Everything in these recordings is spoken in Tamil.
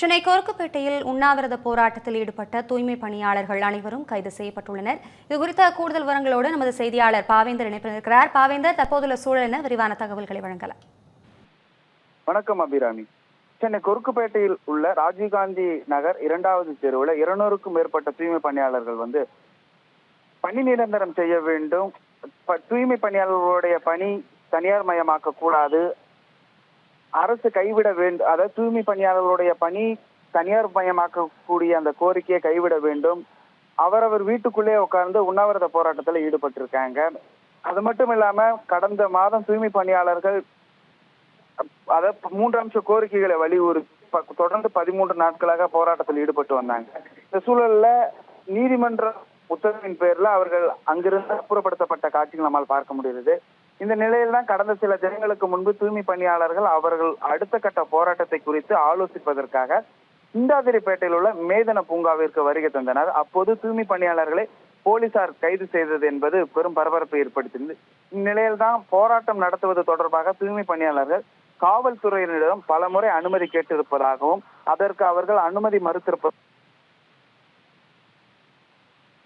சென்னை கோர்க்குப்பேட்டையில் உண்ணாவிரத போராட்டத்தில் ஈடுபட்ட தூய்மை பணியாளர்கள் அனைவரும் கைது செய்யப்பட்டுள்ளனர். இது குறித்த கூடுதல் விவரங்களோடு நமது செய்தியாளர் பாவேந்தர் இணைப்பிருக்கிறார் பாவேந்தர் தற்போதுள்ள சூழல் என விரிவான தகவல்களை வழங்கலாம். வணக்கம் அபிராமி. சென்னை கொருக்குப்பேட்டையில் உள்ள ராஜீவ்காந்தி நகர் இரண்டாவது தெருவில் இருநூறுக்கும் மேற்பட்ட தூய்மை பணியாளர்கள் வந்து பணி நிரந்தரம் செய்ய வேண்டும். தூய்மை பணியாளர்களுடைய பணி தனியார் மயமாக்க கூடாது. அரசு கைவிட வேண்டும் அதாவது தூய்மை பணியாளர்களுடைய பணி தனியார் மயமாக்கக்கூடிய அந்த கோரிக்கையை கைவிட வேண்டும். அவரவர் வீட்டுக்குள்ளே உட்கார்ந்து உண்ணாவிரத போராட்டத்தில் ஈடுபட்டிருக்காங்க. அது மட்டும் இல்லாம கடந்த மாதம் தூய்மை பணியாளர்கள் அதாவது மூன்று அம்ச கோரிக்கைகளை வலியுறுத்தி ப- தொடர்ந்து பதிமூன்று நாட்களாக போராட்டத்தில் ஈடுபட்டு வந்தாங்க. இந்த சூழல்ல நீதிமன்ற உத்தரவின் பேர்ல அவர்கள் அங்கிருந்து அப்புறப்படுத்தப்பட்ட காட்சிகள் நம்மால் பார்க்க முடிகிறது. இந்த நிலையில் தான் கடந்த சில தினங்களுக்கு முன்பு தூய்மை பணியாளர்கள் அவர்கள் அடுத்த கட்ட போராட்டத்தை குறித்து ஆலோசிப்பதற்காக இந்தாதிரிப்பேட்டையில் உள்ள மேதன பூங்காவிற்கு வருகை தந்தனர். அப்போது தூய்மை பணியாளர்களை போலீசார் கைது செய்தது என்பது பெரும் பரபரப்பை ஏற்படுத்தியது. இந்நிலையில் தான் போராட்டம் நடத்துவது தொடர்பாக தூய்மை பணியாளர்கள் காவல்துறையினரிடம் பலமுறை அனுமதி கேட்டிருப்பதாகவும் அதற்கு அவர்கள் அனுமதி மறுத்திருப்ப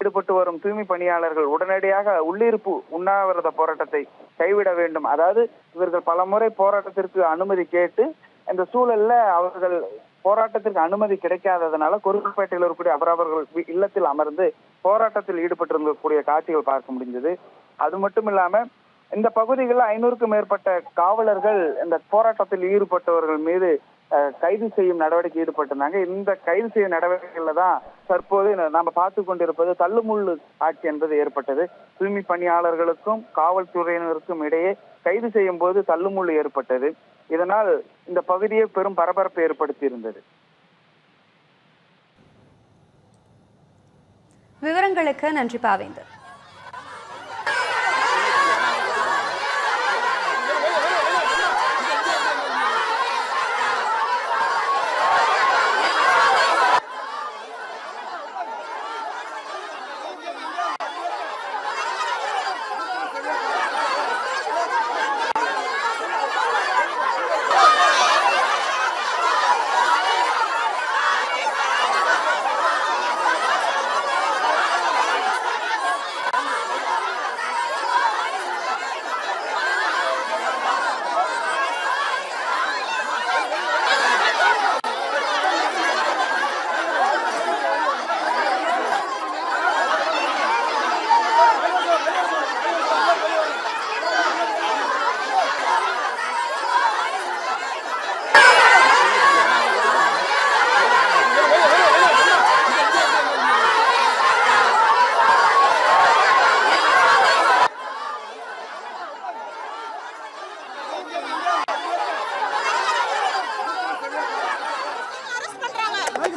ஈடுபட்டு வரும் தூய்மை பணியாளர்கள் உடனடியாக உள்ளிருப்பு உண்ணாவிரத போராட்டத்தை கைவிட வேண்டும். அதாவது இவர்கள் பலமுறை போராட்டத்திற்கு அனுமதி கேட்டு இந்த சூழல்ல அவர்கள் போராட்டத்திற்கு அனுமதி கிடைக்காததுனால குறுக்குப்பேட்டையில் இருக்கக்கூடிய அவரவர்கள் இல்லத்தில் அமர்ந்து போராட்டத்தில் ஈடுபட்டிருக்கக்கூடிய காட்சிகள் பார்க்க முடிஞ்சது. அது மட்டும் இல்லாம இந்த பகுதிகளில் ஐநூறுக்கும் மேற்பட்ட காவலர்கள் இந்த போராட்டத்தில் ஈடுபட்டவர்கள் மீது கைது செய்யும் நடவடிக்கை ஈடுபட்டிருந்தாங்க. இந்த கைது செய்யும் நடவடிக்கைகள்ல தான் தற்போது நாம பார்த்து கொண்டிருப்பது தள்ளுமுள்ளு ஆட்சி என்பது ஏற்பட்டது. தூய்மை பணியாளர்களுக்கும் காவல்துறையினருக்கும் இடையே கைது செய்யும் போது தள்ளுமுள்ளு ஏற்பட்டது. இதனால் இந்த பகுதியை பெரும் பரபரப்பை ஏற்படுத்தி இருந்தது. விவரங்களுக்கு நன்றி பாவேந்தர்.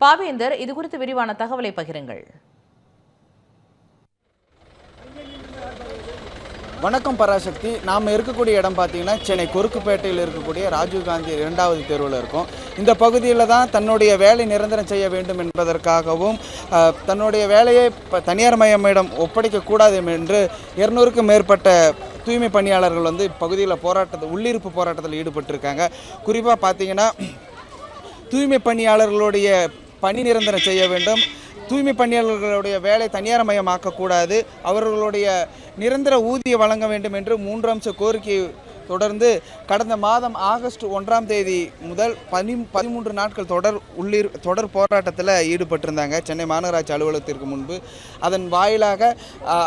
பாவேந்தர் இது குறித்து விரிவான தகவலை பகிருங்கள். வணக்கம் பராசக்தி. நாம் இருக்கக்கூடிய இடம் பார்த்தீங்கன்னா சென்னை கொருக்குப்பேட்டையில் இருக்கக்கூடிய ராஜீவ்காந்தி இரண்டாவது தெருவில் இருக்கும். இந்த பகுதியில் தான் தன்னுடைய வேலை நிரந்தரம் செய்ய வேண்டும் என்பதற்காகவும் தன்னுடைய வேலையை இப்போ தனியார் மயமிடம் ஒப்படைக்கக்கூடாது என்று இருநூறுக்கும் மேற்பட்ட தூய்மை பணியாளர்கள் வந்து இப்பகுதியில் போராட்டத்தை உள்ளிருப்பு போராட்டத்தில் ஈடுபட்டிருக்காங்க. குறிப்பாக பார்த்தீங்கன்னா தூய்மை பணியாளர்களுடைய பணி நிரந்தரம் செய்ய வேண்டும். தூய்மை பணியாளர்களுடைய வேலை தனியார் மயமாக்கக்கூடாது அவர்களுடைய நிரந்தர ஊதியம் வழங்க வேண்டும் என்று மூன்று அம்ச கோரிக்கை தொடர்ந்து கடந்த மாதம் ஆகஸ்ட் ஒன்றாம் தேதி முதல் பனி பதிமூன்று நாட்கள் தொடர் உள்ளிரு தொடர் போராட்டத்தில் ஈடுபட்டிருந்தாங்க. சென்னை மாநகராட்சி அலுவலகத்திற்கு முன்பு. அதன் வாயிலாக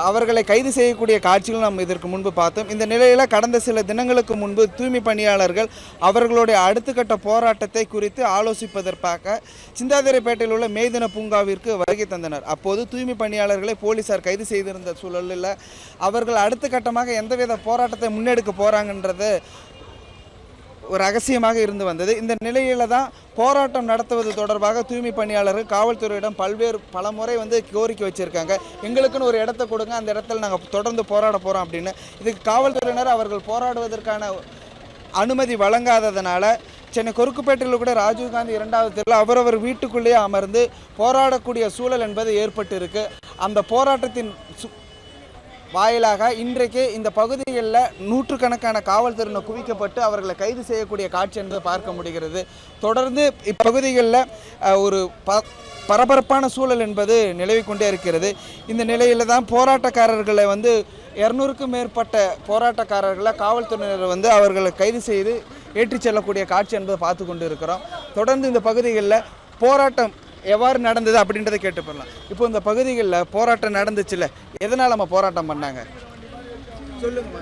அவர்களை கைது செய்யக்கூடிய காட்சிகள் நாம் இதற்கு முன்பு பார்த்தோம். இந்த நிலையில் கடந்த சில தினங்களுக்கு முன்பு தூய்மை பணியாளர்கள் அவர்களுடைய அடுத்த கட்ட போராட்டத்தை குறித்து ஆலோசிப்பதற்காக சிந்தாதிரைப்பேட்டையில் உள்ள மேதின பூங்காவிற்கு வருகை தந்தனர். அப்போது தூய்மை பணியாளர்களை போலீசார் கைது செய்திருந்த சூழலில் அவர்கள் அடுத்த கட்டமாக எந்தவித போராட்டத்தை முன்னெடுக்க போகிறாங்கன்ற அப்படின்றது ரகசியமாக இருந்து வந்தது. இந்த நிலையில தான் போராட்டம் நடத்துவது தொடர்பாக தூய்மை பணியாளர்கள் காவல்துறையிடம் பல்வேறு பல முறை வந்து கோரிக்கை வச்சிருக்காங்க. எங்களுக்குன்னு ஒரு இடத்த கொடுங்க அந்த இடத்துல நாங்கள் தொடர்ந்து போராட போகிறோம் அப்படின்னு. இதுக்கு காவல்துறையினர் அவர்கள் போராடுவதற்கான அனுமதி வழங்காததனால சென்னை கொருக்குப்பேட்டையில் கூட ராஜீவ்காந்தி இரண்டாவது தெருவில் அவரவர் வீட்டுக்குள்ளேயே அமர்ந்து போராடக்கூடிய சூழல் என்பது ஏற்பட்டு இருக்கு அந்த போராட்டத்தின் வாயிலாக இன்றைக்கு இந்த பகுதிகளில் நூற்றுக்கணக்கான காவல்துறையினர் குவிக்கப்பட்டு அவர்களை கைது செய்யக்கூடிய காட்சி என்பதை பார்க்க முடிகிறது. தொடர்ந்து இப்பகுதிகளில் ஒரு ப பரபரப்பான சூழல் என்பது நிலவி கொண்டே இருக்கிறது. இந்த நிலையில் தான் போராட்டக்காரர்களை வந்து இரநூறுக்கும் மேற்பட்ட போராட்டக்காரர்களை காவல்துறையினர் வந்து அவர்களை கைது செய்து ஏற்றிச் செல்லக்கூடிய காட்சி என்பதை பார்த்து கொண்டு இருக்கிறோம் தொடர்ந்து இந்த பகுதிகளில் போராட்டம் எவ்வாறு நடந்தது அப்படின்றத கேட்டு போடலாம் இப்போ இந்த பகுதிகளில் போராட்டம் நடந்துச்சுல்ல எதனால் நம்ம போராட்டம் பண்ணாங்க? சொல்லுங்கம்மா.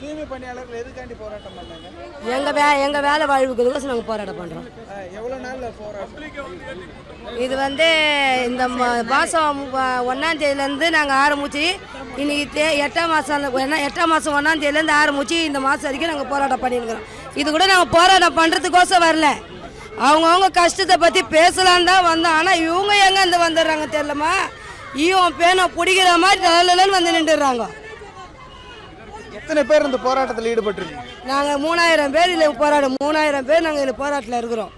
தூய்மை பணியாளர்கள் எதுக்காண்டி போராட்டம் பண்ணாங்க? எங்கள் வே எங்கள் வேலை வாழ்வுக்கு நாங்கள் போராட்டம் பண்ணுறோம் எவ்வளோ நாளில் போராட்டம்? இது வந்து இந்த மாதம் ஒன்றாம் தேதியிலேருந்து நாங்கள் ஆரம்பிச்சு இன்னைக்கு தே- எட்டாம் மாதம் எட்டாம் மாதம் ஒன்றாம் தேதியிலேருந்து ஆரம்பிச்சு இந்த மாதம் வரைக்கும் நாங்கள் போராட்டம் பண்ணியிருக்கிறோம் இது கூட நாங்கள் போராட்டம் பண்ணுறதுக்கோசம் வரல. அவங்கவுங்க கஷ்டத்தை பற்றி பேசலான்னு தான் வந்தோம் ஆனால் இவங்க எங்கே இருந்து வந்துடுறாங்க தெரியலம்மா? இவன் பேனை பிடிக்கிற மாதிரி தலையிலன்னு வந்து நின்றுடுறாங்க. எத்தனை பேர் இந்த போராட்டத்தில் ஈடுபட்டிருக்கீங்க? நாங்கள் மூணாயிரம் பேர் இதில் போராடும் மூணாயிரம் பேர் நாங்கள் இதில் போராட்டத்தில் இருக்கிறோம்.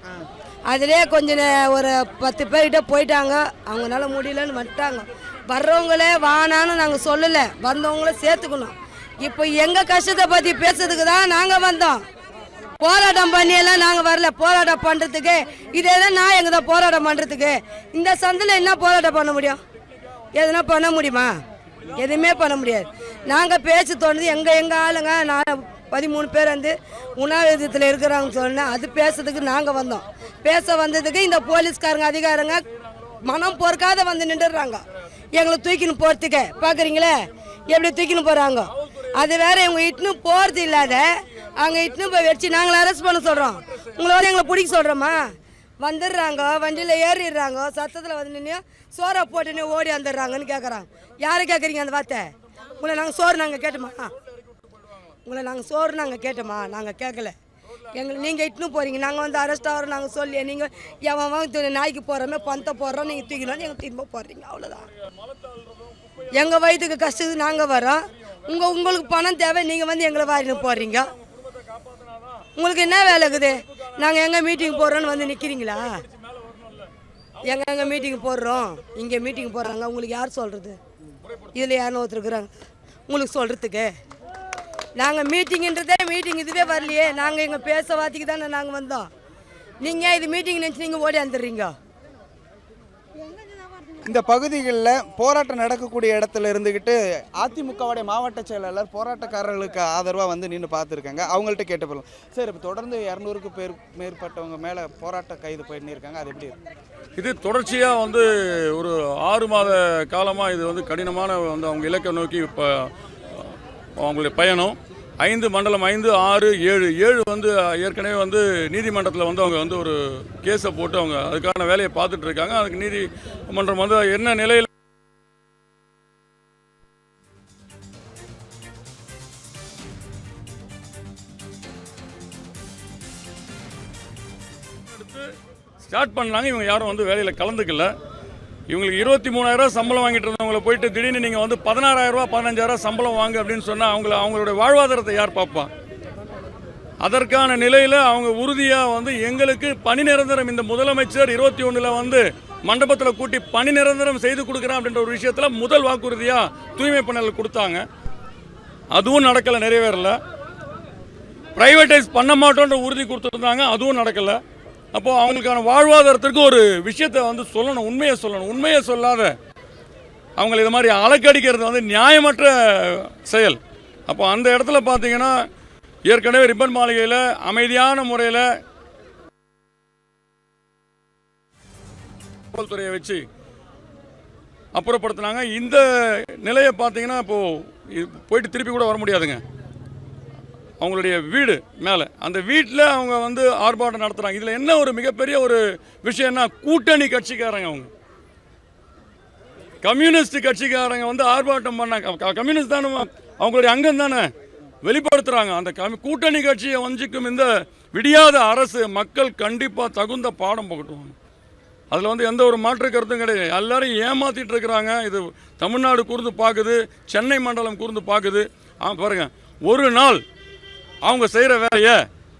அதிலே கொஞ்சம் ஒரு பத்து பேர்கிட்ட போயிட்டாங்க. அவங்களால முடியலன்னு வந்துட்டாங்க. வர்றவங்களே வானான்னு நாங்கள் சொல்லலை. வந்தவங்கள சேர்த்துக்கணும். இப்போ எங்கள் கஷ்டத்தை பற்றி பேசுறதுக்கு தான் நாங்கள் வந்தோம். போராட்டம் பண்ணியெல்லாம் நாங்கள் வரல. போராட்டம் பண்ணுறதுக்கு இதே தான் நான் எங்கே தான் போராட்டம் பண்ணுறதுக்கு இந்த சந்தில் என்ன போராட்டம் பண்ண முடியும்? எதுனா பண்ண முடியுமா? எதுவுமே பண்ண முடியாது. நாங்கள் பேச தோணுது. எங்கள் எங்கள் ஆளுங்க நான் பதிமூணு பேர் வந்து உணவகத்தில் இருக்கிறாங்கன்னு சொன்னால் அது பேசுறதுக்கு நாங்கள் வந்தோம். பேச வந்ததுக்கு இந்த போலீஸ்காரங்க அதிகாரங்க மனம் பொறுக்காத வந்து நின்றுடுறாங்க. எங்களை தூக்கின்னு போகிறதுக்கு பார்க்குறீங்களே எப்படி தூக்கின்னு போகிறாங்க அது வேற இவங்க இட்டுன்னு போகிறது இல்லாத அங்கே இட்டுன்னு போய் வச்சு நாங்களும் அரெஸ்ட் பண்ண சொல்கிறோம் உங்களை வந்து எங்களை பிடிக்க சொல்கிறோமா வந்துடுறாங்க வண்டியில் ஏறிடுறாங்க சத்தத்தில் வந்து நின்று சோறை போட்டுன்னு ஓடி வந்துடுறாங்கன்னு கேட்குறாங்க யாரை கேட்குறீங்க அந்த வார்த்தை? உங்களை நாங்கள் சோறு நாங்கள் கேட்டோமா? உங்களை நாங்கள் சோறு நாங்கள் கேட்டோமா? நாங்கள் கேட்கல எங்களை நீங்கள் இட்டுன்னு போகிறீங்க நாங்கள் வந்து அரெஸ்ட் ஆகிறோம் நாங்கள் சொல்லி நீங்கள் எவன் நாய்க்கு போகிறோமே பந்தை போடுறோம் நீங்கள் தூக்கினோம் எங்கள் திரும்ப போடுறீங்க அவ்வளோதான் எங்கள் வயிற்றுக்கு கஷ்டத்துக்கு நாங்கள் வரோம் உங்கள் உங்களுக்கு பணம் தேவை நீங்கள் வந்து எங்களை வாரின்னு போடுறீங்க. உங்களுக்கு என்ன வேலை இருக்குது? நாங்கள் எங்கே மீட்டிங் போடுறோன்னு வந்து நிற்கிறீங்களா எங்கே எங்கே மீட்டிங் போடுறோம். இங்கே மீட்டிங் போடுறாங்க. உங்களுக்கு யார் சொல்கிறது இதில் யாருன்னு ஒருத்தருக்குறாங்க உங்களுக்கு சொல்கிறதுக்கு நாங்கள் மீட்டிங்கன்றதே மீட்டிங் இதுவே வரலையே. நாங்கள் எங்கள் பேச வார்த்தைக்கு தானே நாங்கள் வந்தோம். நீங்கள் இது மீட்டிங் நினச்சி நீங்கள் ஓடி வந்துடுறீங்க? இந்த பகுதிகளில் போராட்டம் நடக்கக்கூடிய இடத்துல இருந்துக்கிட்டு அதிமுகவுடைய மாவட்ட செயலாளர் போராட்டக்காரர்களுக்கு ஆதரவாக வந்து நின்று பார்த்துருக்காங்க. அவங்கள்ட்ட கேட்டு போகலாம் சார் இப்போ தொடர்ந்து இரநூறுக்கு பேர் மேற்பட்டவங்க மேலே போராட்ட கைது பண்ணியிருக்காங்க. அது எப்படி இது தொடர்ச்சியாக வந்து ஒரு ஆறு மாத காலமாக இது வந்து கடினமான வந்து அவங்க இலக்கை நோக்கி இப்போ அவங்களுடைய பயணம். ஐந்து மண்டலம் ஐந்து ஆறு ஏழு. ஏழு வந்து ஏற்கனவே வந்து நீதிமன்றத்தில் வந்து அவங்க வந்து ஒரு கேஸை போட்டு அவங்க அதுக்கான வேலையை பார்த்துட்டு இருக்காங்க. அதுக்கு நீதிமன்றம் வந்து என்ன நிலையில் ஸ்டார்ட் பண்ணாங்க. இவங்க யாரும் வந்து வேலையில் கலந்துக்கல. இவங்களுக்கு இருபத்தி மூணாயிரம் சம்பளம் வாங்கிட்டு இருந்தவங்கள போயிட்டு திடீர்னு நீங்கள் வந்து பதினாறாயிரம் பதினஞ்சாயிரம் சம்பளம் வாங்க அப்படின்னு சொன்னால் அவங்கள அவங்களுடைய வாழ்வாதாரத்தை யார் பார்ப்பா? அதற்கான நிலையில் அவங்க உறுதியாக வந்து எங்களுக்கு பணி நிரந்தரம் இந்த முதலமைச்சர் இருபத்தி ஒன்றில் வந்து மண்டபத்தில் கூட்டி பணி நிரந்தரம் செய்து கொடுக்குறேன் அப்படின்ற ஒரு விஷயத்தில் முதல் வாக்குறுதியாக தூய்மை பணியாளர் கொடுத்தாங்க. அதுவும் நடக்கலை நிறைவேறல. பிரைவேட்டைஸ் பண்ண மாட்டோன்ற உறுதி கொடுத்துருந்தாங்க அதுவும் நடக்கலை. அப்போது அவங்களுக்கான வாழ்வாதாரத்திற்கு ஒரு விஷயத்தை வந்து சொல்லணும் உண்மையை சொல்லணும். உண்மையை சொல்லாத அவங்களை இது மாதிரி அலக்கடிக்கிறது வந்து நியாயமற்ற செயல். அப்போ அந்த இடத்துல பார்த்தீங்கன்னா ஏற்கனவே ரிப்பன் மாளிகையில் அமைதியான முறையில் காவல்துறையை வச்சு அப்புறப்படுத்தினாங்க. இந்த நிலையை பார்த்தீங்கன்னா இப்போது போயிட்டு திருப்பி கூட வர முடியாதுங்க. அவங்களுடைய வீடு மேலே. அந்த வீட்டில் அவங்க வந்து ஆர்ப்பாட்டம் நடத்துகிறாங்க இதில் என்ன ஒரு மிகப்பெரிய ஒரு விஷயம்னா கூட்டணி கட்சிக்காரங்க அவங்க. கம்யூனிஸ்ட் கட்சிக்காரங்க வந்து ஆர்ப்பாட்டம் பண்ணாங்க க- கம்யூனிஸ்ட் தானே அவங்களுடைய அங்கம் தானே? வெளிப்படுத்துகிறாங்க அந்த கம் கூட்டணி கட்சியை வஞ்சிக்கும் இந்த விடியாத அரசு மக்கள் கண்டிப்பாக தகுந்த பாடம் போகட்டுவாங்க. அதில் வந்து எந்த ஒரு மாற்று கருத்தும் கிடையாது. எல்லாரும் ஏமாத்திட்டு இருக்கிறாங்க. இது தமிழ்நாடு கூர்ந்து பார்க்குது சென்னை மண்டலம் கூர்ந்து பார்க்குது ஆ பாருங்கள் ஒரு நாள் அவங்க செய்கிற வேலையை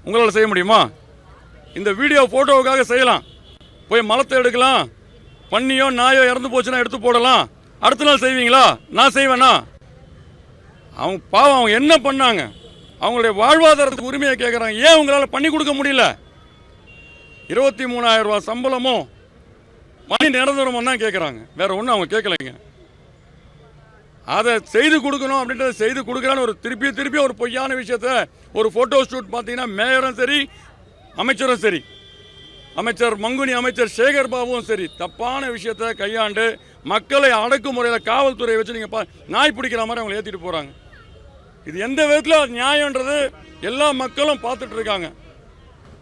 உங்களால் செய்ய முடியுமா? இந்த வீடியோ ஃபோட்டோவுக்காக செய்யலாம். போய் மலத்தை எடுக்கலாம். பண்ணியோ நாயோ இறந்து போச்சுன்னா எடுத்து போடலாம். அடுத்த நாள் செய்வீங்களா? நான் செய்வேனா? அவங்க பாவம் அவங்க என்ன பண்ணாங்க? அவங்களுடைய வாழ்வாதாரத்துக்கு உரிமையை கேட்குறாங்க ஏன் உங்களால் பண்ணி கொடுக்க முடியல? இருபத்தி மூணாயிரம் ரூபா சம்பளமும் பணி நிரந்தரமும் தான் கேட்குறாங்க வேற ஒன்றும் அவங்க கேட்கலைங்க அதை செய்து கொடுக்கணும் அப்படின்றத செய்து கொடுக்குறான்னு ஒரு திருப்பி திருப்பி ஒரு பொய்யான விஷயத்த ஒரு ஃபோட்டோ ஷூட் பார்த்தீங்கன்னா மேயரும் சரி அமைச்சரும் சரி. அமைச்சர் மங்குனி அமைச்சர் சேகர் பாபுவும் சரி. தப்பான விஷயத்தை கையாண்டு மக்களை அடக்குமுறையில் காவல்துறையை வச்சு நீங்கள் பா நாய் பிடிக்கிற மாதிரி அவங்களை ஏற்றிட்டு போகிறாங்க இது எந்த விதத்தில் நியாயன்றது எல்லா மக்களும் பார்த்துட்டு இருக்காங்க.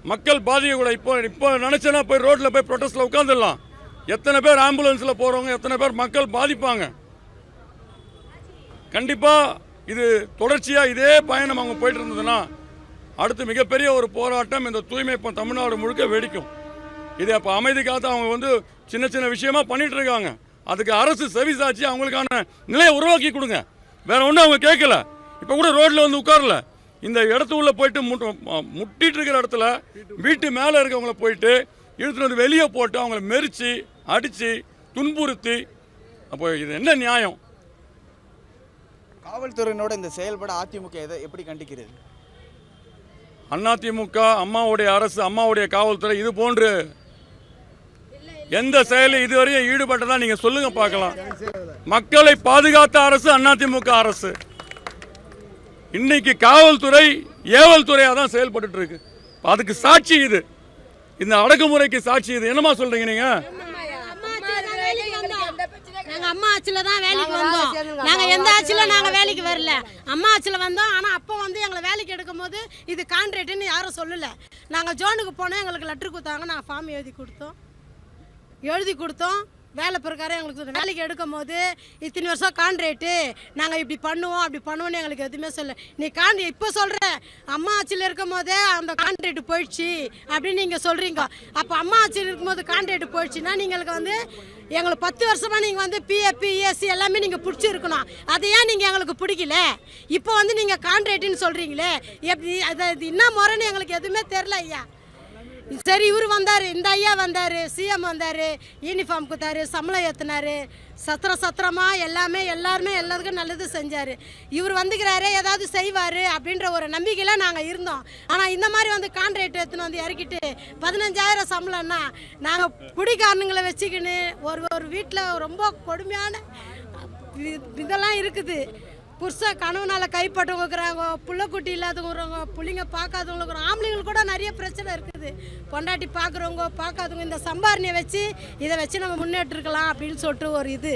மக்கள் பாதிக்க கூட இப்போ இப்போ நினச்சேன்னா போய் ரோட்டில் போய் ப்ரொட்டஸ்ட்டில் உட்காந்துடலாம் எத்தனை பேர் ஆம்புலன்ஸில் போகிறவங்க எத்தனை பேர் மக்கள் பாதிப்பாங்க. கண்டிப்பாக இது தொடர்ச்சியாக இதே பயணம் அவங்க போயிட்டு இருந்ததுன்னா அடுத்து மிகப்பெரிய ஒரு போராட்டம் இந்த தூய்மை இப்போ தமிழ்நாடு முழுக்க வெடிக்கும். இது அப்போ அமைதி காத்து அவங்க வந்து சின்ன சின்ன விஷயமா பண்ணிட்டு இருக்காங்க. அதுக்கு அரசு செவிசாச்சு அவங்களுக்கான நிலையை உருவாக்கி கொடுங்க. வேற ஒன்றும் அவங்க கேட்கல. இப்போ கூட ரோட்டில் வந்து உட்காரல. இந்த இடத்துக்குள்ள போயிட்டு முட்டு- முட்டிட்டு இருக்கிற இடத்துல வீட்டு மேலே இருக்கவங்கள போயிட்டு இழுத்துட்டு வந்து வெளியே போட்டு அவங்கள மெரிச்சு அடித்து துன்புறுத்தி அப்போ இது என்ன நியாயம்? காவல்துறையினோட இந்த செயல்பட அதிமுக எதை எப்படி கண்டிக்கிறது? அதிமுக அம்மாவுடைய அரசு அம்மாவுடைய காவல்துறை இது போன்று எந்த செயலில் இதுவரையும் ஈடுபட்டதா நீங்க சொல்லுங்க பார்க்கலாம். மக்களை பாதுகாத்த அரசு அதிமுக அரசு. இன்னைக்கு காவல்துறை ஏவல் துறையாக தான் செயல்பட்டு இருக்கு. அதுக்கு சாட்சி இது. இந்த அடக்குமுறைக்கு சாட்சி இது. என்னமா சொல்றீங்க நீங்க? அம்மா ஆட்சியில தான் வேலைக்கு வந்தோம். நாங்க எந்த ஆட்சியில நாங்க வேலைக்கு வரல. அம்மா ஆட்சியில வந்தோம். ஆனா அப்போ வந்து எங்களை வேலைக்கு எடுக்கும் போது இது கான்ட்ராக்ட்னு யாரும் சொல்லல. நாங்க ஜோனுக்கு போனோம். எங்களுக்கு லெட்டர் கொடுத்தாங்க. நாங்க ஃபார்ம் எழுதி கொடுத்தோம். எழுதி கொடுத்தோம். வேலை பிரகாரம் எங்களுக்கு சொல்லுங்கள் வேலைக்கு எடுக்கும் போது இத்தனை வருஷம் கான்ட்ரேட்டு நாங்கள் இப்படி பண்ணுவோம் அப்படி பண்ணுவோம்னு எங்களுக்கு எதுவுமே சொல்ல நீ கான் இப்போ சொல்கிற அம்மா ஆட்சியில் இருக்கும் போதே அந்த கான்ட்ரேட்டு போயிடுச்சு அப்படின்னு நீங்கள் சொல்கிறீங்க அப்போ அம்மா ஆட்சியில் இருக்கும்போது கான்ட்ரேட்டு போயிடுச்சுன்னா நீங்களுக்கு வந்து எங்களுக்கு பத்து வருஷமாக நீங்கள் வந்து பிஎஃபி இஎஸ்சி எல்லாமே நீங்கள் பிடிச்சிருக்கணும். அதை ஏன் நீங்கள் எங்களுக்கு பிடிக்கல? இப்போ வந்து நீங்கள் கான்ட்ரேட்டுன்னு சொல்கிறீங்களே எப்படி அது அது என்ன முறைன்னு எங்களுக்கு எதுவுமே தெரில ஐயா. சரி இவர் வந்தார் இந்த ஐயா வந்தார் சிஎம் வந்தார் யூனிஃபார்ம் கொடுத்தாரு சம்பளம் ஏற்றினார் சத்திர சத்திரமாக எல்லாமே எல்லாருமே எல்லாத்துக்கும் நல்லது செஞ்சார். இவர் வந்துக்கிறாரு ஏதாவது செய்வார் அப்படின்ற ஒரு நம்பிக்கையில் நாங்கள் இருந்தோம். ஆனால் இந்த மாதிரி வந்து கான்ட்ராக்ட் எடுத்துன்னு வந்து இறக்கிட்டு பதினஞ்சாயிரம் சம்பளம்னா நாங்கள் குடிக்காரனுங்களை வச்சுக்கின்னு ஒரு ஒரு வீட்டில் ரொம்ப கொடுமையான இதெல்லாம் இருக்குது. புருஷ கனவுனால கைப்பட்டவங்க இருக்கிறாங்க புள்ளக்குட்டி இல்லாதவங்க இருக்கிறாங்க புள்ளிங்க பார்க்காதவங்க இருக்கிறாங்க ஆம்பளைங்களுக்கு கூட நிறைய பிரச்சனை இருக்குது. பொண்டாட்டி பார்க்குறவங்க பார்க்காதவங்க இந்த சம்பாரணையை வச்சு இதை வச்சு நம்ம முன்னேற்றிருக்கலாம் அப்படின்னு சொல்லிட்டு ஒரு இது.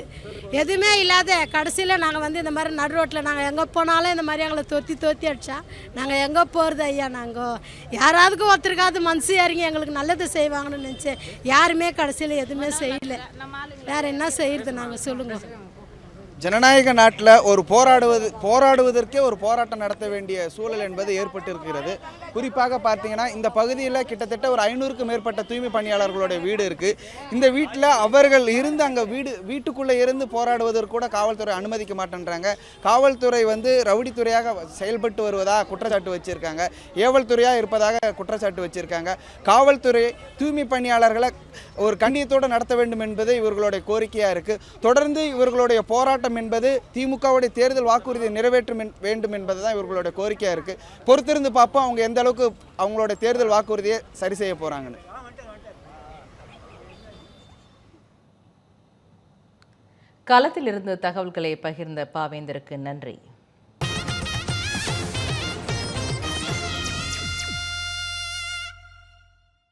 எதுவுமே இல்லாத கடைசியில் நாங்கள் வந்து இந்த மாதிரி நடு ரோட்டில் நாங்கள் எங்கே போனாலும் இந்த மாதிரி எங்களை தொத்தி தொத்தி அடிச்சா நாங்கள் எங்கே போகிறது ஐயா நாங்கள் யாராவதுக்கு ஒருத்தருக்காவது மனசு இறங்கி எங்களுக்கு நல்லது செய்வாங்கன்னு நினச்சேன் யாருமே கடைசியில் எதுவுமே செய்யல. வேற என்ன செய்யறது நாங்கள் சொல்லுங்கள் ஜனநாயக நாட்டில் ஒரு போராடுவது போராடுவதற்கே ஒரு போராட்டம் நடத்த வேண்டிய சூழல் என்பது ஏற்பட்டு இருக்கிறது குறிப்பாக பார்த்தீங்கன்னா இந்த பகுதியில் கிட்டத்தட்ட ஒரு ஐநூறுக்கும் மேற்பட்ட தூய்மை பணியாளர்களுடைய வீடு இருக்குது இந்த வீட்டில் அவர்கள் இருந்து அங்கே வீடு வீட்டுக்குள்ளே இருந்து போராடுவதற்கு கூட காவல்துறை அனுமதிக்க மாட்டேன்றாங்க. காவல்துறை வந்து ரவுடித்துறையாக செயல்பட்டு வருவதாக குற்றச்சாட்டு வச்சுருக்காங்க. ஏவல்துறையாக இருப்பதாக குற்றச்சாட்டு வச்சுருக்காங்க. காவல்துறை தூய்மை பணியாளர்களை ஒரு கண்ணியத்தோடு நடத்த வேண்டும் என்பது இவர்களுடைய கோரிக்கையாக இருக்குது தொடர்ந்து இவர்களுடைய போராட்டம் என்பது திமுகவுடைய தேர்தல் வாக்குறுதியை நிறைவேற்றும் வேண்டும் என்பது தான் இவர்களுடைய கோரிக்கையாக இருக்குது பொறுத்திருந்து பார்ப்போம் அவங்க எந்த அளவுக்கு அவங்களோட தேர்தல் வாக்குறுதியை சரி செய்ய போகிறாங்கன்னு களத்தில் இருந்து தகவல்களை பகிர்ந்த பாவேந்தருக்கு நன்றி.